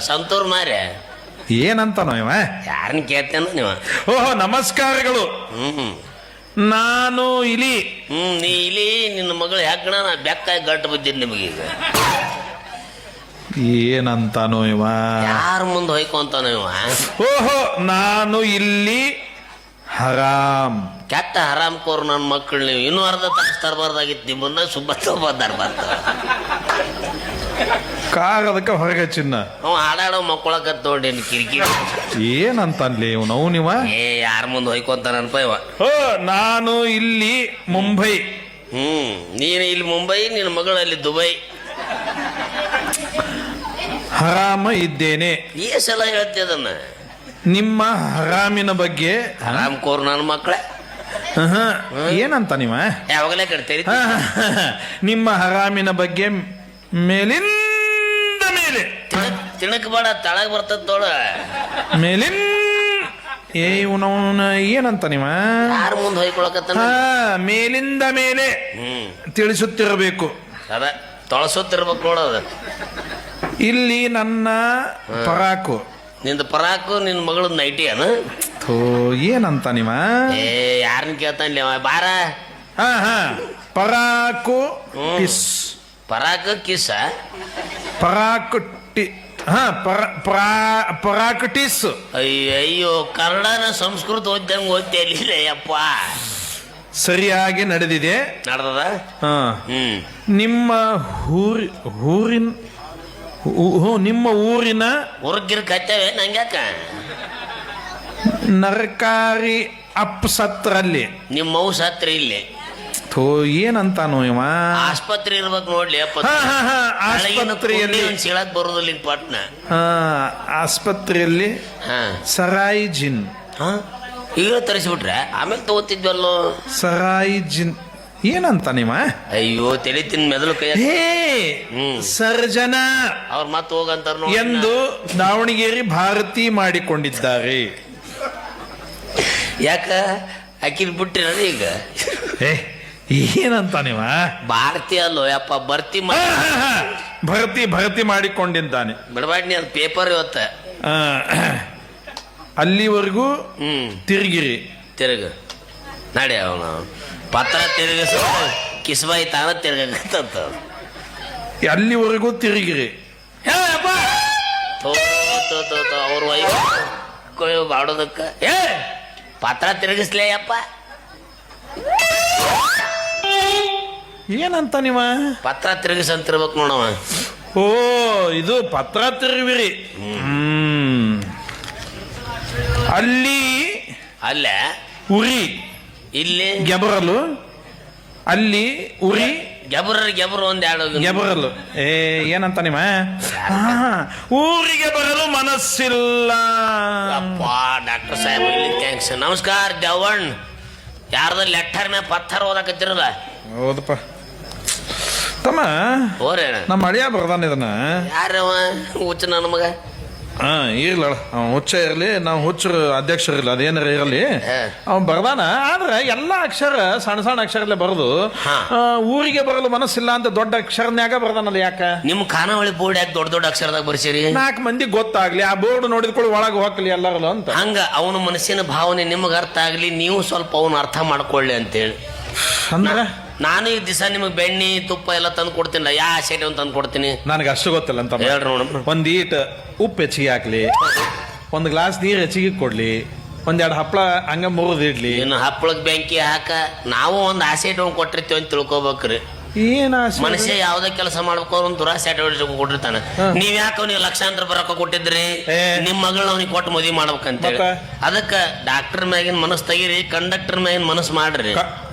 ಸಂತೂರ್ ಮಾರ್ಯ ಏನಂತಾನೋ ಇವ? ಯಾರನ್ನ ಕೇಳ್ತೇನ ನೀವ? ಓಹೋ ನಮಸ್ಕಾರಗಳು. ಹ್ಮ್ ನಾನು ಇಲಿ. ಹ್ಮ್ ನೀ ಇಲಿ ನಿನ್ನ ಮಗಳು ಯಾಕಣ ನಾ ಬೆಕ್ಕಾಗಿ ಗಂಟು ಬಿದ್ದೀನಿ ನಿಮಗೆ ಈಗ. ಏನಂತಾನೋ ಇವ? ಯಾರ ಮುಂದೆ ಹೊಯ್ಕೊಂತಾನ ಇವ? ಓಹೋ ನಾನು ಇಲ್ಲಿ ಹರಾಮ್. ಕೆಟ್ಟ ಹರಾಮ್ ಕೋರ್ ನನ್ನ ಮಕ್ಕಳು ನೀವು. ಇನ್ನೂ ಅರ್ಧ ತಾಸು ತರಬಾರ್ದಾಗಿತ್ತು ನಿಮ್ಮನ್ನ. ಸುಬ್ಬ ತಗೋಬಾರ್ದಾರ ಕಾರ್ ಅದಕ್ಕೆ ಹೊರಗೆ ಚಿನ್ನ? ಅವ ಹಾಡಾಡೋ ಮಕ್ಕಳಕತ್ ನೋಡಿ ನಿನ್ ಕಿರಿಕಿರಿ ನೀವ ಇವನು? ಅವನಿವ ಏ ಯಾರ ಮುಂದೆ ಹೊಯ್ಕೊಂತಾನಪ್ಪ ಇವ? ಓ ನಾನು ಇಲ್ಲಿ ಮುಂಬೈ. ಹ್ಮ್ ನೀನು ಇಲ್ಲಿ ಮುಂಬೈ ನಿನ್ನ ಮಗಳಲ್ಲಿ ಅಲ್ಲಿ ದುಬೈ. ಹರಾಮ ಇದ್ದೇನೆ. ಈ ಸಲ ಹೇಳ್ತಿ ಅದನ್ನ. ನಿಮ್ಮ ಹರಾಮಿನ ಬಗ್ಗೆ ಹರಾಮ್ ಕೋರ್ ನನ್ನ ಮಕ್ಕಳೇ ಏನಂತ ನೀವ? ಯಾವಾಗಲೇ ಕಟ್ತೇರಿ? ಹಾ, ನಿಮ್ಮ ಹರಾಮಿನ ಬಗ್ಗೆ ಮೇಲಿಂದ ಮೇಲೆ ತಿಣಕ್ ಬೇಡ ತಳಗ್ ಬರ್ತದ ತೋಳ. ಮೇಲಿನ್ ಏ ಇವನವನ ಏನಂತ ನೀವ? ಯಾರು ಮುಂದೆ ಹೊಯ್ಕೊಳಕತ್ತಾನ ಹಾ ಮೇಲಿಂದ ಮೇಲೆ ಹ್ಮ್. ತಿಳಿಸುತ್ತಿರಬೇಕು. ಅದ ತೊಳಸುತ್ತಿರ್ಬೇಕು ನೋಡೋದು ಇಲ್ಲಿ ನನ್ನ ಪರಾಕು. ನಿಂದ ಪರಾಕು ನಿನ್ನ ಮಗಳ ನೈಟಿ ಅನು ಥೋ ಏನಂತ ನೀವ? ಏ ಯಾರನ್ನ ಕೇಳ್ತಾನೆ ಬಾರ. ಹಾ ಹಾ. ಪರಾಕು ಹ್ಮ್. ಪರಾಕ ಕಿಸ ಪರಾಕುಟ್ಟಿ ಹಾ ಪರ ಪರಾ ಪರಾಕಟಿಸ್. ಅಯ್ಯೋ ಅಯ್ಯೋ ಕನ್ನಡನ ಸಂಸ್ಕೃತ ಓದ್ದಂಗೆ ಓದ್ತೇಲಿಲ್ಲ ಯಪ್ಪ. ಸರಿಯಾಗಿ ನಡೆದಿದೆ. ನಡ್ದದ? ಹಾ. ಹ್ಮ್. ನಿಮ್ಮ ಊರಿ ಊರಿನ ಊ- ನಿಮ್ಮ ಊರಿನ ಉರ್ಗಿರ್ ಕತ್ತೇವೆ ನಂಗ್ಯಾಕ? ನರಕಾರಿ ಅಪ್ಸತ್ರಲ್ಲಿ. ನಿಮ್ಮ ಮೌಸ್ ಹತ್ರ ಇಲ್ಲಿ. ಥೋ ಏನಂತಾನೋ ಇವ? ಆಸ್ಪತ್ರೆ ಇರ್ಬೇಕು ನೋಡ್ಲಿ ಅಪ್ಪ. ಹಾ ಹಾ ಹಾ ಆಸ್ಪತ್ರೆಯಲ್ಲಿ ಸೀಳಕ್ ಬರೋದಿಲ್ಲ ನಿಮ್ಮ ಪಟ್ನ. ಹಾ ಆಸ್ಪತ್ರೆಯಲ್ಲಿ ಹಾ. ಸರಾಯಿ ಜಿನ್. ಹಾ? ಈಗ ತರಿಸ್ಬಿಟ್ರೆ? ಆಮೇಲೆ ತಗೋತಿದ್ವಲ್ಲೋ? ಸರಾಯಿ ಜಿನ್. ಏನಂತ ನಿಮ್ಮ ಅಯ್ಯೋ ತಲೆ ತಿನ್ ಮೆದಲು ಕೈ ಹೇ ಹ್ಮ್. ಸರ್ಜನ. ಅವ್ರ ಮತ್ತೆ ಹೋಗಂತಾರ ನೋಡಿ ಎಂದು ದಾವಣಗೆರೆ ಭಾರತಿ ಮಾಡಿಕೊಂಡಿದ್ದಾರೆ. ಯಾಕ? ಅಕ್ಕಿ ಬಿಟ್ಟಿರ ಈಗ? ಏ ಏನಂತ ನೀವ ಭಾರತಿ ಅಲ್ಲೋ ಯಪ್ಪ ಬರ್ತಿ. ಭರ್ತಿ ಭರ್ತಿ ಮಾಡಿಕೊಂಡಿದ್ದಾನೆ. ಬಿಡಬಾಡ್ನಿ ಅದು ಪೇಪರ್ ಇವತ್ತ. ಆ, ಅಲ್ಲಿವರೆಗೂ ಹ್ಮ್. ತಿರುಗಿರಿ. ತಿರುಗ. ನಡಿ ಅವನು. ಪತ್ರ ತಿರುಗಿಸ. ಕಿಸ್ಬಾಯಿ ತಾನ ತಿರುಗಂತ ಅಲ್ಲಿವರೆಗೂ ತಿರುಗಿರಿ. ತೋ ತೋ ತೋ ತೋ ಅವ್ರ ವೈಫ್ ಮಾಡೋದಕ್ಕ ಬಾಡೋದಕ್ಕ. ಏ ಪತ್ರ ತಿರುಗಿಸ್ಲೇ ಯಪ್ಪ ಏನಂತ ನೀವ? ಪತ್ರ ತಿರುಗಿಸಂತಿರ್ಬೇಕು ನೋಡವ ಓ ಇದು ಪತ್ರ ತಿರುವಿರಿ ಹ್ಮ್. ಅಲ್ಲಿ ಅಲ್ಲೇ. ಉರಿ. ಇಲ್ಲಿ? ಗೆಬರಲು. ಅಲ್ಲಿ ಉರಿ. ಗೆಬರ ಗೆಬರು ಒಂದ್ ಎರಡು ಗೆಬರಲು. ಏ ಏನಂತ ನಿಮ್ಮ ಊರಿಗೆ ಬರಲು ಮನಸ್ಸಿಲ್ಲ. ಅಪ್ಪ ಡಾಕ್ಟರ್ ಸಾಹೇಬ್ ಇಲ್ಲಿ ಥ್ಯಾಂಕ್ಸ್ ನಮಸ್ಕಾರ ದೇವಣ್ಣ ಯಾರ್ದ ಮೇಲೆ ಓದಕತ್ತಿರಲ್ಲ ಓದಾಕತ್ತಿರಲ್ಲ ಹೌದಪ್ಪ. ತಮ್ಮ? ನಮ್ಮ ಅಳಿಯ ಬರ್ದಾನ ಇದನ್ನ? ಯಾರವ? ಹುಚ್ಚ ನನ್ನ ಮಗ. ಹಾ ಇರ್ಲ ಅವ ಹುಚ್ಚ ಇರಲಿ ನಾವು ಹುಚ್ಚರು ಅಧ್ಯಕ್ಷರಿಲ್ಲ ಅದೇನಾರ ಇರಲಿ. ಅವ್ನು ಅವ ಬರ್ದಾನ? ಆದ್ರೆ ಎಲ್ಲಾ ಅಕ್ಷರ ಸಣ್ಣ ಸಣ್ಣ ಅಕ್ಷರಲ್ಲೇ ಬರೆದು. ಊರಿಗೆ ಬರಲು ಮನಸ್ಸಿಲ್ಲ ಅಂತ ದೊಡ್ಡ ಅಕ್ಷರನ್ಯಾಗ ಬರ್ದಾನಲ್ಲ ಯಾಕ? ನಿಮ್ಮ ಖಾನಾವಳಿ ಬೋರ್ಡ್ ಯಾಕೆ ದೊಡ್ಡ ದೊಡ್ಡ ಅಕ್ಷರದಾಗ ಬರ್ಸಿರಿ? ನಾಲ್ಕು ಮಂದಿ ಗೊತ್ತಾಗ್ಲಿ ಆ ಬೋರ್ಡ್ ನೋಡಿದ್ಕೊಳ್ಳಿ ಒಳಗೆ ಹೋಗ್ಲಿ ಎಲ್ಲರಲ್ಲ ಅಂತ. ಹಂಗ ಅವನ ಮನಸ್ಸಿನ ಭಾವನೆ ನಿಮಗೆ ಅರ್ಥ ಆಗ್ಲಿ ನೀವು ಸ್ವಲ್ಪ ಅವನ ಅರ್ಥ ಮಾಡ್ಕೊಳ್ಳಿ ಅಂತೇಳಿ. ಅಂದ್ರೆ? ನಾನು ಈ ದಿವಸ ನಿಮಗೆ ಬೆಣ್ಣೆ ತುಪ್ಪ ಎಲ್ಲ ತಂದು ಕೊಡ್ತೀನಿ ಯಾ ಶೇಟಿ ಒಂದು ತಂದು ಕೊಡ್ತೀನಿ. ನನಗೆ ಅಷ್ಟು ಗೊತ್ತಿಲ್ಲ ಅಂತ ಹೇಳ್ರಿ ನೋಡಮ್ಮ. ಒಂದ್ ಈಟ್ ಉಪ್ಪು ಹೆಚ್ಚಿಗೆ ಹಾಕ್ಲಿ ಒಂದ್ ಗ್ಲಾಸ್ ನೀರ್ ಹೆಚ್ಚಿಗೆ ಕೊಡ್ಲಿ ಒಂದೆರಡು ಹಪ್ಪಳ ಹಂಗ ಮುರಿದು ಇಡ್ಲಿ. ಇನ್ನು ಹಪ್ಪಳಕ್ಕೆ ಬೆಂಕಿ ಹಾಕ ನಾವು ಒಂದು ಆಸೆ ಇಟ್ಕೊಂಡು ಕೊಟ್ಟಿರ್ತೀವಿ ಅಂತ ತಿಳ್ಕೊಬೇಕ್ರಿ. ಏನ ಆಸೆ? ಮನುಷ್ಯ ಯಾವ್ದೇ ಕೆಲಸ ಮಾಡ್ಬೇಕು ಅವ್ರ ಒಂದು ದುರಾಸೆ ಇಟ್ಕೊಂಡು ಕೊಟ್ಟಿರ್ತಾನ. ನೀವ್ ಯಾಕೆ ಅವ್ನಿಗೆ ಲಕ್ಷಾಂತರ ಬರಕ ಕೊಟ್ಟಿದ್ರಿ? ಏ. ನಿಮ್ ಮಗಳನ್ನ ಅವ್ನಿಗೆ ಕೊಟ್ಟು ಮದುವೆ ಮಾಡ್ಬೇಕಂತ ಮತ್ತ? ಅದಕ್ಕ ಡಾಕ್ಟರ್ ಮ್ಯಾಗಿನ ಮನಸ್ ತೆಗೀರಿ ಕಂಡಕ್ಟರ್ ಮ್ಯಾಗಿನ ಮನಸ್ ಮಾಡ್ರಿ. ಕ-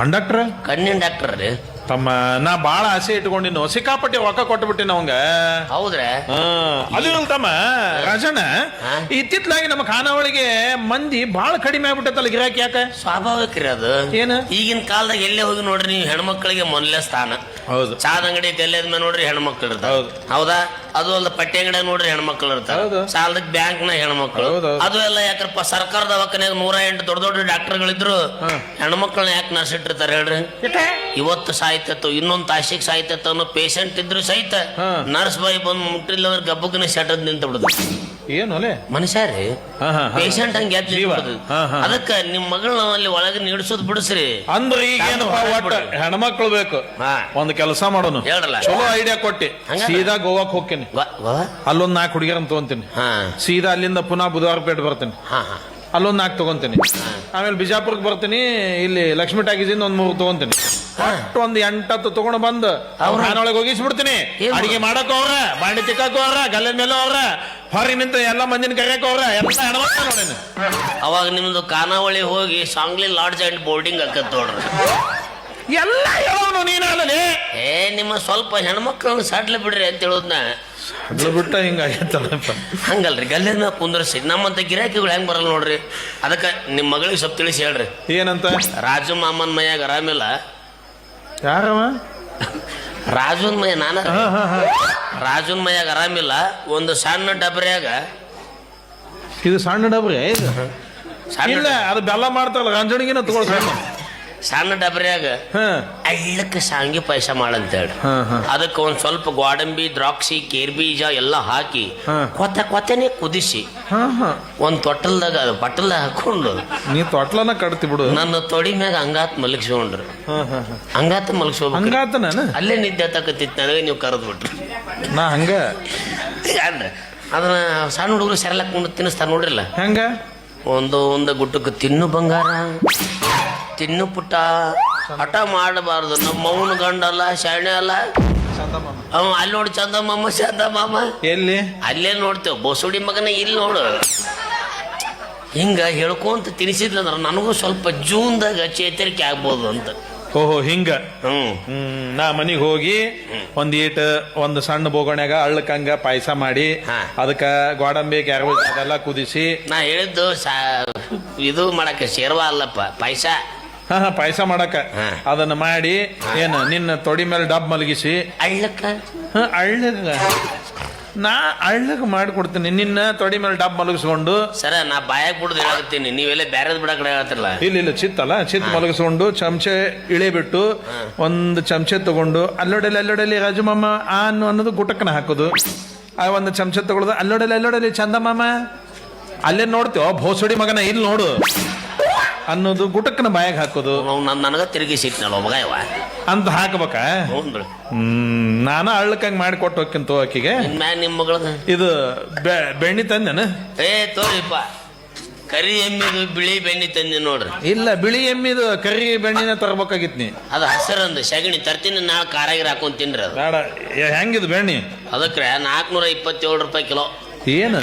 ಕಂಡಕ್ಟರ್? ಕಣ್ಣಿನ ಡಾಕ್ಟರ್ ರೀ. ತಮ್ಮ ನಾ ಬಾಳ ಆಸೆ ಇಟ್ಕೊಂಡಿನ ಸಿಕ್ಕಾಪಟ್ಟೆ ಒಕ್ಕ ಕೊಟ್ಬಿಟ್ಟಿನ ಅವಂಗ? ಹೌದ್ರಾ? ಅಲ್ಲಿ ತಮ್ಮ ರಾಜಣ್ಣ? ಇತ್ತಿತ್ಲಾಗಿ ನಮ್ಮ ಖಾನಾವಳಿಗೆ ಮಂದಿ ಬಾಳ ಕಡಿಮೆ ಆಗ್ಬಿಟ್ಟೈತಲ್ಲ ಗಿರಾಕಿ ಯಾಕ? ಸ್ವಾಭಾವಿಕ ರೀ ಅದು. ಏನು? ಈಗಿನ ಕಾಲದಾಗ ಎಲ್ಲೇ ಹೋಗಿ ನೋಡ್ರಿ ನೀವು ಹೆಣ್ಮಕ್ಳಿಗೆ ಮೊದಲೇ ಸ್ಥಾನ. ಹೌದು. ಚಾದ ಅಂಗಡಿ ಮೇಲೆ ನೋಡ್ರಿ ಹೆಣ್ಮಕ್ಳು ಇರ್ತಾವ ಹೌದು. ಹೌದಾ? ಅದು ಒಂದು ಪಟ್ಟಿ ಅಂಗಡಿ ನೋಡ್ರಿ ಹೆಣ್ಮಕ್ಳು ಇರ್ತಾರೆ. ಸಾಲದ ಬ್ಯಾಂಕ್ನ ಹೆಣ್ಮಕ್ಳು. ಅದು ಎಲ್ಲ ಯಾಕಪ್ಪ ಸರ್ಕಾರ ದವಾಖಾನ್ಯಾಗ ನೂರ ಎಂಟು ದೊಡ್ಡ ದೊಡ್ಡ ಡಾಕ್ಟರ್ಗಳಿದ್ರು. ಹೆಣ್ಮಕ್ಳನ್ನ ಯಾಕೆ ನರ್ಸ್ ಇಟ್ಟಿರ್ತಾರೆ ಹೇಳ್ರಿ? ಇವತ್ತು ಸಾಯ್ತತ್ತು ಇನ್ನೊಂದ್ ತಾಸಿಗೆ ಸಾಯ್ತತ್ತು ಅನ್ನೋ ಪೇಷಂಟ್ ಇದ್ರು ಸಹಿತ ನರ್ಸ್ ಬಾಯಿ ಬಂದು ಮುಟ್ಟಿಲ್ಲ ಅಂದ್ರೆ ಗಬ್ಬಕ್ಕನೆ ಸೆಟದ್ ನಿಂತ ಬಿಡುದು ಏನು ಅಲೆ ಮನುಷ್ಯರಿ ಹಾ, ಹಾ, ಹಾ. ಪೇಷಂಟ್ ಹಂಗೆ ಎದ್ದು ಜೀವ. ನಿಂತ್ಬಿಡುದು. ಹಾ, ಹಾ. ಅದಕ್ಕ ನಿಮ್ ಮಗಳನ್ನ ಅಲ್ಲಿ ಒಳಗೆ ನಿಡ್ಸೋದ್ ಬಿಡಿಸ್ರಿ ಅಂದ್ರೆ ಈಗ ಒಟ್ಟ ಹೆಣ್ಮಕ್ಳು ಬೇಕು ಹಾ. ಒಂದ್ ಕೆಲಸ ಮಾಡೋನು ಹೇಳಲ್ಲ. ಚಲೋ ಐಡಿಯಾ ಕೊಟ್ಟಿ ಹಂಗಲ್ಲ? ಸೀದಾ ಗೋವಾಕ್ ಹೋಗ್ತೀನಿ ವ- ವ- ಅಲ್ಲೊಂದ್ ನಾಲ್ಕು ಹುಡುಗಿಯರನ್ನ ತಗೊಂತೀನಿ ಹಾ ಸೀದಾ ಅಲ್ಲಿಂದ ಪುನಃ ಬುಧವಾರ ಪೇಟ್ ಬರ್ತೀನಿ ಹಾ ಹಾ ಅಲ್ಲೊಂದ್ ನಾಲ್ಕು ತಗೊಂತೀನಿ. ಆಮೇಲೆ ಬಿಜಾಪುರಕ್ಕೆ ಬರ್ತೀನಿ ಇಲ್ಲಿ ಲಕ್ಷ್ಮಿ ಟಾಕೀಸಿಂದ ಒಂದ್ ಮೂರು ತಗೊಂತೀನಿ. ಒಟ್ಟು ಒಂದ್ ಎಂಟತ್ತು ತಗೊಂಡು ಬಂದು ಅವ್ರ ಮನೆಯೊಳಗೆ ಹೋಗಿಸ್ಬಿಡ್ತೀನಿ. ಅಡಿಗೆ ಮಾಡಕ್ ಅವ್ರ ಬಾಂಡಿ ತಿಕ್ಕಕ್ ಅವ್ರ ಗಲ್ಲದ ಮೇಲೆ ಅವ್ರ ಹೊರಗೆ ನಿಂತ ಎಲ್ಲ ಮಂದಿನ ಕರೆಯಕ್ ಅವ್ರ ಎಲ್ಲ ಹೆಣ್ಮಕ್ಳು ನೋಡೇನಿ ಅವಾಗ ನಿಮ್ದು ಖಾನಾವಳಿ ಹೋಗಿ ಸಾಂಗ್ಲಿ ಲಾಡ್ಜ್ ಅಂಡ್ ಬೋರ್ಡಿಂಗ್ ಹಾಕತ್ ನೋಡ್ರಿ. ಎಲ್ಲ ಹೇಳೋನು ನೀನಲ್ಲೇ ಏ ನಿಮ್ಮ ಸ್ವಲ್ಪ ಹೆಣ್ಮಕ್ಳನ್ನ ಸಡ್ಲ ಬಿಡ್ರಿ ಅಂತ ಹೇಳೋದ್ನ ಅದ್ರ ಬಿಟ್ಟ ಹಿಂಗಾಗತ್ತಲ್ಲಪ್ಪ ಹಂಗಲ್ರಿ ಗಲ್ಲದ ಮ್ಯಾಗ ಕುಂದ್ರಸಿ ನಮ್ಮಂತ ಗಿರಾಕಿಗಳು ಹೆಂಗ್ ಬರಲ್ಲ ನೋಡ್ರಿ ಅದಕ್ಕ ನಿಮ್ ಮಗಳಿಗೆ ಸ್ವಲ್ಪ ತಿಳಿಸಿ ಹೇಳ್ರಿ ಏನಂತ ರಾಜು ಮಾಮನ್ ಮೈಯಾಗ ಆರಾಮಿಲ್ಲ ಯಾರವ ರಾಜುನ್ ಮೈ ನಾನ ಹಾ ಹಾ ಹಾ ರಾಜುನ್ ಮೈಯಾಗ ಆರಾಮಿಲ್ಲ ಒಂದು ಸಣ್ಣ ಡಬ್ರ್ಯಾಗ ಇದು ಸಣ್ಣ ಡಬ್ರಿ ಇದು ಸಣ್ಣ ಇಲ್ಲ ಅದು ಬೆಲ್ಲ ಮಾಡ್ತಾರಲ್ಲ ರಂಜಣಿಗಿನ ತಗೊಳ್ ಸಣ್ಣ ಡಬರ್ಯಾಗ ಅಳ್ಳಕ್ಕೆ ಶಾಂಗಿ ಪಾಯಸ ಮಾಡಂತೇಳಿ. ಅದಕ್ಕೆ ಒಂದ್ ಸ್ವಲ್ಪ ಗ್ವಾಡಂಬಿ ದ್ರಾಕ್ಷಿ ಕೇರ್ ಬೀಜ ಎಲ್ಲ ಹಾಕಿ. ಕೊತ್ತ ಕೊತ್ತನೆ ಕುದಿಸಿ. ಒಂದ್ ತೊಟ್ಟಲ್ದಾಗ ಬಟ್ಟಲ್ ಹಾಕೊಂಡು ನೀ ತೊಟ್ಲನ ಕಟ್ತಿ ಬಿಡು. ನನ್ನ ತೊಡಿ ಮ್ಯಾಗ ಹಂಗಾತ್ ಮಲಗಿಸ್ಕೊಂಡ್ರು. ಅಂಗಾತ ನಾನು ಅಲ್ಲೇ ನಿದ್ದೆ ತಕ್ಕತ್ತಿತ್ತು ನನಗೆ ನೀವು ಕರೆದು ಬಿಟ್ರಿ ನಾ ಹಂಗ? ಅಂದ್ರೆ ಅದನ್ನ ಸಣ್ಣ ಹುಡುಗರು ಸೆರಲಕ್ ತಿನ್ನಿಸ್ತಾರ ನೋಡ್ರಿಲ್ಲ? ಹೆಂಗ? ಒಂದು ಒಂದು ಗುಟ್ಟಕ್ಕೆ ತಿನ್ನು ಬಂಗಾರ. ತಿನ್ನು ಪುಟ್ಟ. ಹಠ ಮಾಡಬಾರ್ದು. ನಮ್ಮ ಮೌನ ಗಂಡಲ್ಲ ಶಾಣೆ ಅಲ್ಲ. ಅವ ಅಲ್ಲಿ ನೋಡಿ ಚಂದ ಮಾಮ ಚಂದ ಮಾಮ ಎಲ್ಲಿ? ಅಲ್ಲೇ ನೋಡ್ತೇವೆ. ಬೋಸುಡಿ ಮಗನ ಇಲ್ಲಿ ನೋಡು. ಹಿಂಗ ಹೇಳ್ಕೊಂತ ತಿನಿಸಿದ್ಲಂದ್ರ ನನಗೂ ಸ್ವಲ್ಪ ಜೂನ್ದಾಗ ಚೇತರಿಕೆ ಆಗ್ಬೋದು ಅಂತ. ಓಹೋ ಹಿಂಗ. ಹ್ಮ್. ನಾ ಮನಿಗ್ ಹೋಗಿ ಒಂದ್ ಈಟ್ ಒಂದ್ ಸಣ್ಣ ಬೋಗಣ್ಯಾಗ ಅಳ್ಳಕಂಗ ಪಾಯಸ ಮಾಡಿ. ಅದಕ್ಕ ಗೋಡಂಬಿ ಕ್ಯಾರಬ್ ಅದೆಲ್ಲ ಕುದಿಸಿ. ನಾ ಹೇಳಿದ್ದು ಇದು ಮಾಡಕ್ಕೆ ಶೇರ್ವಾ ಅಲ್ಲಪ್ಪ ಪಾಯಸ. ಹಾ ಹಾ ಪಾಯಸ ಮಾಡಕ. ಅದನ್ನ ಮಾಡಿ ಏನ ನಿನ್ನ ತೊಡಿ ಮೇಲೆ ಡಬ್ ಮಲಗಿಸಿ. ಅಳ್ಳಕ್ಕ? ಹಾ ಅಳ್ಳಗ. ನಾ ಅಳ್ಳಗ ಮಾಡ್ಕೊಡ್ತೀನಿ. ನಿನ್ನ ತೊಡಿ ಮೇಲೆ ಡಬ್ ಮಲಗಿಸ್ಕೊಂಡು. ಸರ ನಾ ಬಾಯಾಗ ಬಿಡುದು ಹೇಳಕತ್ತೀನಿ. ನೀವೆಲ್ಲ ಬ್ಯಾರದ್ ಬಿಡಕ್ ಹೇಳ್ತಿರಲ್ಲ ಇಲ್ಲ ಇಲ್ಲ ಚಿತ್ತಲ್ಲ ಚಿತ್ ಮಲಗಿಸ್ಕೊಂಡು ಚಮಚೆ ಇಳೆ ಬಿಟ್ಟು ಒಂದು ಚಮಚೆ ತಗೊಂಡು ಅಲ್ಲೊಡೆಲಿ ಅಲ್ಲೊಡೆಲಿ ರಾಜಮಾಮ ಆ ಅನ್ನು ಅನ್ನೋದು ಗುಟಕನ ಹಾಕೋದು. ಆ ಒಂದು ಚಮಚೆ ತಗೊಳ್ಳೋದು ಅಲ್ಲೊಡೆಲಿ ಅಲ್ಲೊಡೆಲಿ ಚಂದಮಾಮ. ಅಲ್ಲೇ ನೋಡ್ತೇವ ಭೋಸಡಿ ಮಗನ ಇಲ್ಲಿ ನೋಡು. ಅನ್ನೋದು ಗುಟಕನ ಬಾಯಾಗ ಹಾಕೋದು. ಅವ್ನು ನನ್ನ ನನಗ ತಿರುಗಿಸಿಟ್ನಲ್ಲ ಒಬ್ಬ ಇವ ಅಂತ ಹಾಕ್ಬೇಕ? ಹ್ಞೂ ಹ್ಮ್ ನಾನ ಮಾಡಿ ಮಾಡಿಕೊಟ್ಟು ಹೋಗ್ಕಿಂತ ಆಕಿಗೆ. ಇನ್ ಮ್ಯಾಗ ನಿಮ್ಮ ಮಗಳದ? ಇದು ಬೆ- ಬೆಣ್ಣಿ ತಂದೆನ? ಏ ತೋರಿಪ್ಪ. ಕರಿ ಎಮ್ಮಿದು ಬಿಳಿ ಬೆಣ್ಣಿ ತಂದಿ ನೋಡ್ರಿ. ಇಲ್ಲ ಬಿಳಿ ಎಮ್ಮಿದು ಕರಿ ಬೆಣ್ಣಿನ ತರಬೇಕಾಗಿತ್ ನೀ. ಅದು ಹಸರಂದು ಸಗಣಿ ತರ್ತೀನಿ ನಾಳೆ ಕಾರಾಗಿರ ಹಾಕೊಂಡ್ ತಿನ್ರಿ ಅದು. ಬೇಡ ಹೆಂಗಿದು ಬೆಣ್ಣಿ? ಅದಕ್ಕೆ ನಾಲ್ಕುನೂರ ಇಪ್ಪತ್ತೇಳು ರೂಪಾಯಿ ಕಿಲೋ. ಏನು?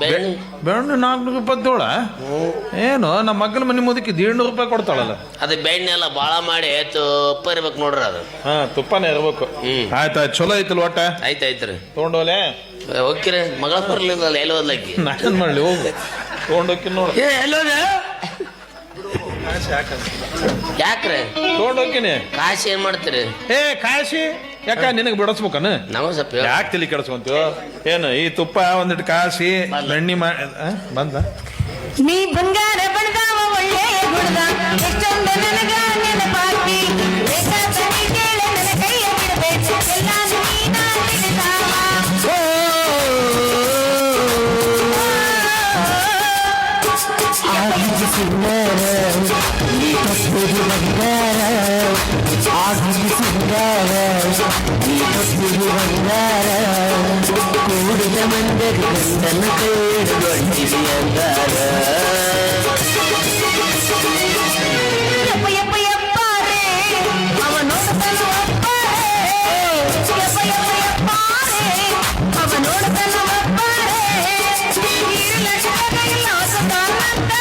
ಬೆಣ್ಣೆ. ಬೆಣ್ಣೆ ನಾಲ್ಕುನೂರ ಇಪ್ಪತ್ತೇಳ ಏನು ನಮ್ಮ ಮಗನ ಮನೆ ಮುದುಕಿ ಏಳ್ನೂರು ರೂಪಾಯಿ ಕೊಡ್ತಾಳಲ್ಲ? ಅದು ಬೆಣ್ಣೆ ಎಲ್ಲ ಭಾಳ ಮಾಡಿ ತುಪ್ಪ ಇರ್ಬೇಕು ನೋಡ್ರಿ ಅದು. ಹಾ ತುಪ್ಪನೇ ಇರ್ಬೇಕು. ಆಯ್ತು ಆಯ್ತು ಚಲೋ ಐತಲ್ ಒಟ್ಟ? ಆಯ್ತು ಆಯ್ತು ರೀ. ತೊಗೊಂಡೋಲೆ ಹೋಗ್ಕಿರಿ ಮಗಳ ಬರ್ಲಿಲ್ಲ ಎಲ್ಲಿ ಓದ್ಲಕ್ಕಿ ನಾನ್ ಮಾಡ್ಲಿ ಹೋಗು. ತೊಗೊಂಡೋಗಿ ನೋಡು. ಏ ಎಲ್ಲೋದ ಯಾಕ್ರೆ? ತಗೊಂಡೋಕಿನಿ ಕಾಶಿ ಏನ್ ಮಾಡ್ತೀರಿ? ಏ ಕಾಶಿ? ಯಾಕ ನಿನಗೆ ಬಿಡಿಸ್ಬೇಕನ ನಾವು ಸ್ವಲ್ಪ ಯಾಕೆ ತಲೆ ಕೆಡಿಸ್ಕೊಂತೀವ ಏನು ಈ ತುಪ್ಪ ಒಂದಿಟ್ಟು ಕಾಸಿ ಬೆಣ್ಣಿ ಮಾ ಬಂದ ನೀ ಬಂಗಾರ ನೋಡತನು ಅಪ್ಪಾರೆ ಇರಲಕ್ಕ ಇಲ್ಲ ಸದಾನಂದ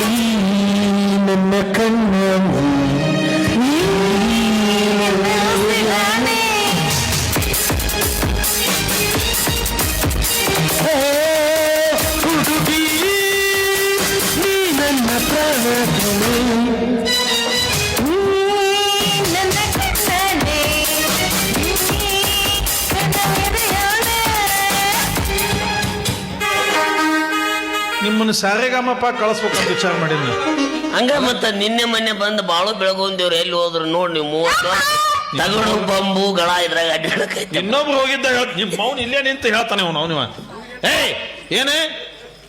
ನೀ ನನ್ನ ಕಣ್ಣ ಇವನು ಸಾರೆಗಾಮಪ್ಪ ಅಂತ ವಿಚಾರ ಮಾಡಿದ್ನ. ಹಂಗ ಮತ್ತ ನಿನ್ನೆ ಮೊನ್ನೆ ಬಂದು ಬಾಳು ಬೆಳಗೊಂದಿವ್ರು ಎಲ್ಲಿ ಹೋದ್ರು ನೋಡಿ ನೀವು ಮೂವತ್ತು. ತಗಡು ಬಂಬು ಗಳ ಇದ್ರಾಗ ಅಡ್ಡಾಡಕೈತಿ ಇನ್ನೊಬ್ರು ಹೋಗಿದ್ದ ಹೇಳ್ ನಿಮ್ಮ ಮೌನ್ ಇಲ್ಲೇ ನಿಂತು ಹೇಳ್ತಾನೆ ಅವನು ಅವನಿವ ಏಯ್ ಏನೇ?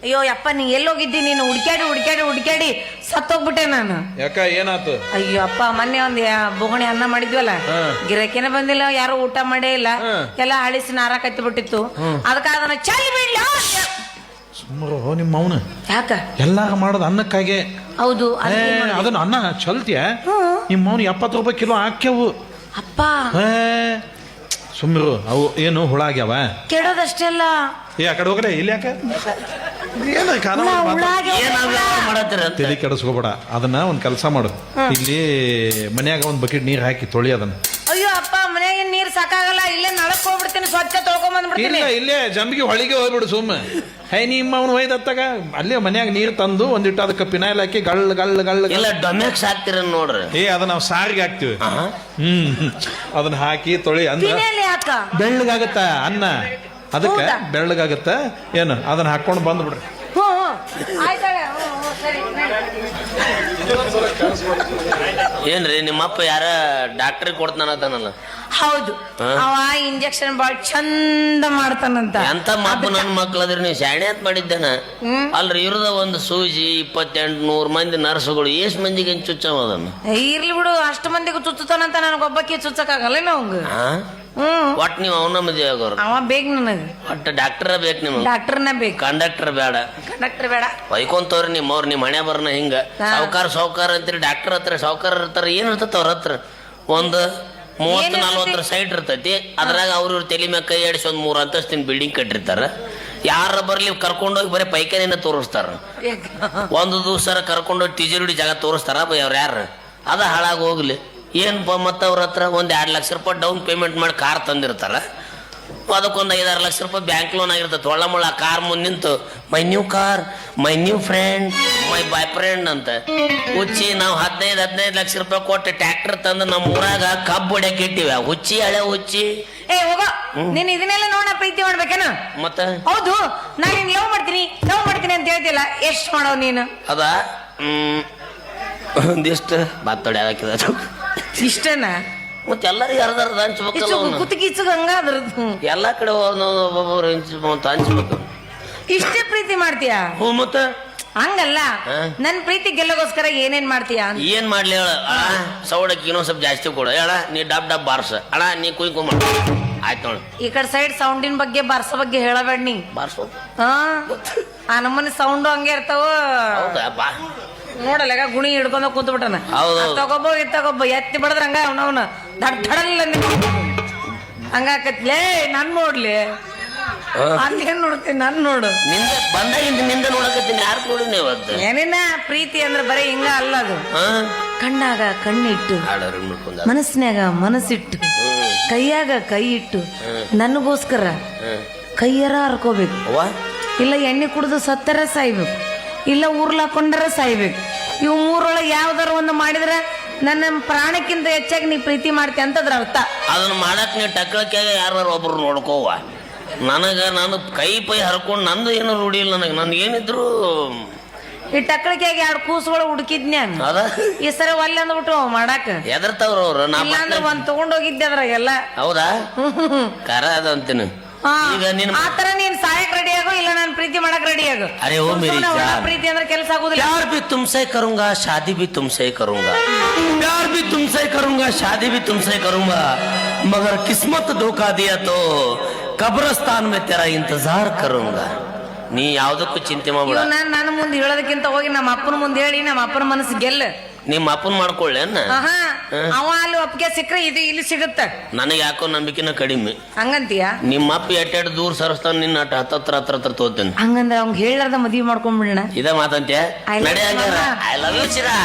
ಅಯ್ಯೋ ಅಪ್ಪ ನೀ ಎಲ್ಲೋಗಿದ್ದಿ ನೀನು? ಹುಡ್ಕ್ಯಾಡಿ ಹುಡ್ಕ್ಯಾಡಿ ಹುಡ್ಕ್ಯಾಡಿ. ಸತ್ತೋಗ್ಬಿಟ್ಟೆ ನಾನು. ಯಾಕ ಏನಾತು? ಅಯ್ಯೋ ಅಪ್ಪ ಮೊನ್ನೆ ಒಂದ್ ಯಾ- ಬೋಗಣಿ ಅನ್ನ ಮಾಡಿದ್ವಲ್ಲ. ಗಿರಕಿನೇ ಬಂದಿಲ್ಲ ಯಾರು ಊಟ ಮಾಡೇ ಇಲ್ಲ. ಎಲ್ಲ ಅಳಿಸಿ ನಾರ ಕತ್ತಿ ಬಿಟ್ಟಿತ್ತು ಅದಕ್ಕ ಅದನ್ನ ಚಲ್ ಬಿಡ್ಲ ಸುಮ್ಮರು ನಿಮ್ಮ ಮೌನ ಯಾಕ? ಎಲ್ಲಾರ ಮಾಡೋದು ಅನ್ನಕ್ಕಾಗೆ. ಹೌದು ಏ, ಅದನ್ನ ಅನ್ನ ಚಲ್ತಿಯ. ನಿಮ್ಮ ಮೌನ ಎಪ್ಪತ್ತು ರೂಪಾಯಿ ಕಿಲೋ ಹಾಕ್ಯವು. ಅಪ್ಪ. ಏ ಸುಮ್ಮರು ಅವು ಏನು ಹುಳ ಆಗ್ಯಾವ? ಕೆಡೋದಷ್ಟೇ ಅಲ್ಲ ಏ ಆ ಕಡೆ ಹೋಗ್ರೆ ಇಲ್ಲಿ ಯಾಕ? ಏನು ಕಾಲ ಹುಳ ಮಾತು- ಹುಳ ಆಗ್ಯಾವ, ಏನ್ ಮಾಡತ್ತೀರ ಅಂತ? ತಲೆ ಕೆಡಿಸ್ಕೋಬೇಡ. ಅದನ್ನ ಒಂದ್ ಕೆಲಸ ಮಾಡು. ಇಲ್ಲಿ ಮನ್ಯಾಗ ಒಂದ್ ಬಕೆಟ್ ನೀರ್ ಹಾಕಿ ತೊಳಿ ಅದನ್ನ. ಅಯ್ಯೋ ಅಪ್ಪ ಮನೆಯಾಗ ನೀರ್ ಸಾಕಾಗಲ್ಲ. ಇಲ್ಲೇ ನಳಕ್ ಹೋಗ್ಬಿಡ್ತೀನಿ ಸ್ವಚ್ಛ ತೊಳ್ಕೊಂಡ್ ಬಂದ್ಬಿಡ್ತೀನಿ ಇಲ್ಲ ಇಲ್ಲೇ ಜಂಬಿಗೆ ಹೊಳಿಗೆ ಹೋಗ್ಬಿಡು ಸುಮ್ಮ. ಹೈ ನಿಮ್ಮ ಅವನು ಒಯ್ದತ್ತಾಗ ಅಲ್ಲೇ ಮನ್ಯಾಗ ನೀರು ತಂದು ಒಂದಿಟ್ಟು ಅದಕ್ಕೆ ಪಿನಾಯ್ಲ್ ಹಾಕಿ ಗಳ್ಳ ಗಳ್ಳ ಗಳ್ಳ ಇಲ್ಲ ಡೊಮ್ಯಾಕ್ಸ್ ಹಾಕ್ತೀರ ನೋಡ್ರಿ. ಏ ಅದ ನಾವು ಸಾರಿಗೆ ಹಾಕ್ತಿವಿ. ಹ್ಮ್ ಅದನ್ನ ಹಾಕಿ ತೊಳಿ ಅಂದ್ರೆ ಬೆಳ್ಳಗಾಗತ್ತ ಅನ್ನ. ಅದಕ್ಕೆ? ಬೆಳ್ಳಗಾಗತ್ತ. ಏನು ಅದನ್ನ ಹಾಕೊಂಡು ಬಂದ್ಬಿಡ್ರಿ. ಏನ್ರಿ ನಿಮ್ಮಪ್ಪ ಯಾರ ಡಾಕ್ಟರ್ ಕೊಡ್ತಾನಲ್ಲ ಹೌದು? ಅವ ಇಂಜೆಕ್ಷನ್ ಬಾಳ್ ಚಂದ ಮಾಡ್ತಾನಂತ. ಎಂತ ಮಾಪು ನನ್ನ ಮಕ್ಳದ್ರಿ ನೀವು ಶಾಣೆ ಅಂತ ಮಾಡಿದ್ದೇನ. ಅಲ್ರಿ ಇರದ ಒಂದು ಸೂಜಿ ಇಪ್ಪತ್ತೆಂಟು ನೂರು ಮಂದಿ ನರ್ಸ್ಗಳು ಎಷ್ಟ್ ಮಂದಿಗೆ ಚುಚ್ಚಾವ ಅದನ್ನ? ಇರ್ಲಿ ಬಿಡು ಅಷ್ಟು ಮಂದಿಗೂ ಚುಚ್ಚುತ್ತಾನಂತ ನನಗೊಬ್ಬಕ್ಕೆ ಚುಚ್ಚಕ್ಕಾಗಲ್ಲ ನಾವು ಹ್ಮ್. ಒಟ್ ನೀವು ಅವನ ಮದುವೆ ಆಗೋರು? ಅವ ಬೇಕು ನನಗ. ಒಟ್ಟು ಡಾಕ್ಟರ್ ಬೇಕು ನಿಮ್ಗೆ? ಡಾಕ್ಟರ್ನ ಬೇಕು. ಕಂಡಕ್ಟರ್ ಬೇಡ. ಕಂಡಕ್ಟರ್ ಬೇಡ. ಒಯ್ಕೊಂತವ್ರಿ ನಿಮ್ಮ ಅವ್ರು ನಿಮ್ಮ ಮನೆ ಬರ್ನ ಹಿಂಗ. ಸಾವುಕಾರ ಸಾವುಕಾರ ಅಂತೀರಿ ಡಾಕ್ಟರ್ ಹತ್ರ ಸಾವುಕಾರ ಇರ್ತಾರ ಏನ್ ಇರ್ತೈತೆ ಅವ್ರ ಹತ್ರ? ಒಂದು ಮೂವತ್ತು? ನಲ್ವತ್ತರ ಸೈಟ್ ಇರ್ತೈತಿ. ಅದ್ರಾಗ ಅವ್ರ ಇವ್ರ ತಲೆ ಮ್ಯಾಗ ಕೈ ಆಡಿಸಿ ಒಂದು ಮೂರು ಅಂತಸ್ತಿನ ಬಿಲ್ಡಿಂಗ್ ಕಟ್ಟಿರ್ತಾರ. ಯಾರ ಬರ್ಲಿ ಕರ್ಕೊಂಡೋಗಿ ಬರೀ ಪೈಖಾನಿನ ತೋರಿಸ್ತಾರ. ಒಂದು ದಿವಸ ಕರ್ಕೊಂಡೋಗಿ ತಿಜುರುಡಿ ಜಾಗ ತೋರಿಸ್ತಾರ ಅವ್ರು ಯಾರು? ಅದ ಹಾಳಾಗಿ ಹೋಗ್ಲಿ. ಏನ್ ಮತ್ತೆ ಅವ್ರ ಹತ್ರ? ಒಂದು ಎರಡು ಲಕ್ಷ ರೂಪಾಯಿ ಡೌನ್ ಪೇಮೆಂಟ್ ಮಾಡಿ ಕಾರ್ ತಂದಿರ್ತಾರ. ಅದಕ್ಕೊಂದು ಐದಾರು ಲಕ್ಷ ರೂಪಾಯಿ ಬ್ಯಾಂಕ್ ಲೋನ್ ಆಗಿರ್ತದೆ ಒಳ್ಳ ಮುಳ್ಳ ಕಾರ್ ಮುಂದೆ ನಿಂತು my new car my new friend my boyfriend ಅಂತ. ಹುಚ್ಚಿ ನಾವು ಹದಿನೈದು ಹದಿನೈದು ಲಕ್ಷ ರೂಪಾಯಿ ಕೊಟ್ಟು ಟ್ರ್ಯಾಕ್ಟರ್ ತಂದು ನಮ್ಮ ಊರಾಗ ಕಬ್ಬು ಹೊಡ್ಯಕ್ಕೆ ಇಟ್ಟಿವಿ. ಹುಚ್ಚಿ ಹಳೆ ಹುಚ್ಚಿ. ಏ ಹೋಗೋ. ನೀನು ಇದನ್ನೆಲ್ಲ ನೋಡ ಪ್ರೀತಿ ಮಾಡ್ಬೇಕೇನ? ಮತ್ತೆ? ಹೌದು. ನಾನು ನಿನ್ ಲವ್ ಮಾಡ್ತೀನಿ. ಲವ್ ಮಾಡ್ತೀನಿ ಅಂತ ಹೇಳ್ತಿಲ್ಲ ಎಷ್ಟು ಮಾಡೋ ನೀನು? ಅದ? ಒಂದಿಷ್ಟು ಬಾತ್ತೊಡೆ ಹಾಕಿದ ಇಷ್ಟನಾ? ಮತ್ತೆ ಎಲ್ಲರಿಗೂ ಅರ್ಧ ಅರ್ಧ ಹಂಚ್ಬೇಕಲ್ಲ ಅವ್ನ. ಹಂಗ ಅದ್ರದ್ದು ಎಲ್ಲ ಕಡೆ ಒಬ್ಬೊಬ್ಬರು ಹಂಚ್ಬೇಕು ಅಂತ ಹಂಚ್ಬೇಕು ಇಷ್ಟೇ ಪ್ರೀತಿ ಮಾಡ್ತೀಯ? ಹ್ಞೂ ಮತ್ತೆ? ಹಂಗಲ್ಲ. ಹಾ. ನನ್ ಪ್ರೀತಿ ಗೆಲ್ಲಗೋಸ್ಕರ ಏನೇನ್ ಮಾಡ್ತೀಯ ಅಂತ. ಏನ್ ಮಾಡ್ಲಿ ಹೇಳ? ಸೌಡಕ್ಕೆ ಇನ್ನೊಂದ್ ಸ್ವಲ್ಪ ಜಾಸ್ತಿ ಕೊಡು. ಹೇಳ ನೀ ಡಬ್ ಡಬ್ ಬಾರ್ಸ. ಅಣ್ಣ ನೀ ಕುಯ್ ಕುಯ್ ಮಾಡು. ಆಯ್ತು ನೋಡು. ಈ ಕಡೆ ಸೈಡ್ ಸೌಂಡಿನ ಬಗ್ಗೆ ಬಾರ್ಸ ಬಗ್ಗೆ ಹೇಳಬೇಡ ನೀ. ಬಾರ್ಸು ಹಾ. ಆ ನಮ್ಮನೆ ಸೌಂಡ್ ಹಂಗೆ ಇರ್ತಾವ. ಹೌದಾ? ಬಾ. ನೋಡಲ್ಲ ಗುಣಿ ಹಿಡ್ಕೊಂಡ ಕೂತ್ ಬಿಟ್ಟನ. ತಗೊಬ್ಬ ಇದ್ ತಗೊಬ್ಬ ಎತ್ತಿ ಬಡದ್ರ ಹಂಗ ಅವನವನ ದಡ್ ಧಡಲ್ಲ ಹಂಗಾಕತ್ಲೇ ನನ್ ನೋಡ್ಲಿ. ಅಲ್ಲೇನ್ ನೋಡ್ತೀನಿ ನನ್ ನೋಡು. ನಿಂದ ಬಂದಾಗಿಂದ ನಿಂದ ನೋಡಕತ್ತೀನಿ ಯಾರು ನೋಡಿನಿ ಇವತ್ತು ಏನೇನ ಪ್ರೀತಿ ಅಂದ್ರೆ ಬರೀ ಹಿಂಗ ಅಲ್ಲ ಅದು. ಕಣ್ಣಾಗ ಕಣ್ಣಿಟ್ಟು ಮನಸ್ನ್ಯಾಗ ಮನಸ್ಸಿನಾಗ ಮನಸ್ಸಿಟ್ಟು ಕೈಯಾಗ ಕೈ ಇಟ್ಟು ನನಗೋಸ್ಕರ ಕೈಯರ ಹರ್ಕೋಬೇಕು. ಇಲ್ಲ ಎಣ್ಣೆ ಕುಡಿದು ಸತ್ತರ ಸಾಯ್ಬೇಕು. ಇಲ್ಲ ಉರ್ಲಾಕೊಂಡ್ರೆ ಸಾಯ್ಬೇಕು. ಇವು ಮೂರೊಳಗೆ ಯಾವ್ದಾರ ಒಂದು ಮಾಡಿದ್ರೆ ನನ್ನ ಪ್ರಾಣಕ್ಕಿಂತ ಹೆಚ್ಚಾಗಿ ನೀ ಪ್ರೀತಿ ಮಾಡ್ತಿ ಅಂತದ್ರ ಅರ್ಥ. ಅದನ್ನ ಮಾಡಕ್ ನೀವು ಟಕ್ಕಳಕ್ಕೆ ಯಾರು ಒಬ್ರು ನೋಡ್ಕೋವ. ನನಗ ನಾನು ಕೈ ಪೈ ಹರ್ಕೊಂಡು ನಂದು ಏನು ರೂಢಿ ಇಲ್ಲ ನನಗೆ. ನನ್ ಏನಿದ್ರು ಈ ಟಕ್ಕಳಿಕೆಯಾಗಿ ಎರಡು ಕೂಸುಗಳು ಹುಡುಕಿದ್ನ್ಯ ಅದ? ಈ ಸರ ಒಲ್ಲೆ ಅಂದ್ಬಿಟ್ಟು ಮಾಡಾಕ. ಎದರ್ತಾವ್ರ ಅವ್ರು. ನಾ ಇಲ್ಲಾಂದ್ರೆ ಒಂದ್ ತಗೊಂಡೋಗಿದ್ದೆ ಅದ್ರಾಗೆಲ್ಲ. ಹೌದಾ? ಕರ ಅದ ಅಂತೀನಿ ಹಾ, ಈಗ ನಿನ್ ಆ ತರ ನೀನ್ ಸಾಯಕ್ ರೆಡಿ ಆಗು ಇಲ್ಲ ನಾನು ಪ್ರೀತಿ ಮಾಡಕ್ ರೆಡಿ ಆಗು ಅರೆ ಓ ಮೇರಿ ಸುಮ್ನೆ ಒಣ ಜಾನ್. ಪ್ರೀತಿ ಅಂದ್ರೆ ಕೆಲಸ ಆಗುದಿಲ್ಲ प्यार भी तुमसे करूंगा शादी भी तुमसे करूंगा प्यार भी तुमसे करूंगा शादी भी तुमसे करूंगा मगर किस्मत धोखा दिया तो कब्रस्तान में तेरा इंतजार करूंगा ನೀ ಯಾವ್ದಕ್ಕೂ ಚಿಂತೆ ಮಾಡ್ಬೇಡ. ನಾನು ನಾನ್ ನನ್ನ ಮುಂದೆ ಹೇಳೋದಕ್ಕಿಂತ ಹೋಗಿ ನಮ್ಮ ಅಪ್ಪನ ಮುಂದೆ ಹೇಳಿ ನಮ್ಮ ಅಪ್ಪನ ಮನಸ್ಸು ಗೆಲ್ಲ. ನಿಮ್ಮ ಅಪ್ಪನ್ ಮಾಡ್ಕೊಳ್ಳೇನ ಆಹಾ ಅವ ಅಲ್ಲಿ ಒಪ್ಪಿಗೆ ಸಿಕ್ಕರೆ ಇದು ಇಲ್ಲಿ ಸಿಗುತ್ತೆ. ನನಗೆ ಯಾಕೋ ನಂಬಿಕೆನ ಕಡಿಮೆ. ಹಂಗಂತೀಯ? ನಿಮ್ಮ ಅಪ್ಪ ಎಟ್ಟೆಡ್ ದೂರ ಸರಸ್ತಾನ ನಿನ್ನ ಅಟ್ ಹತ್ತತ್ರ ಹತ್ರ ಹತ್ರ ತೋತೇನೆ. ಹಂಗಂದ್ರೆ ಅವ್ನ್ ಹೇಳಾರ್ದ ಮದ್ವಿ ಮಾಡ್ಕೊಂಡ್ಬಿಡೋಣ ಇದ ಮಾತಂತೆ. I love you Chira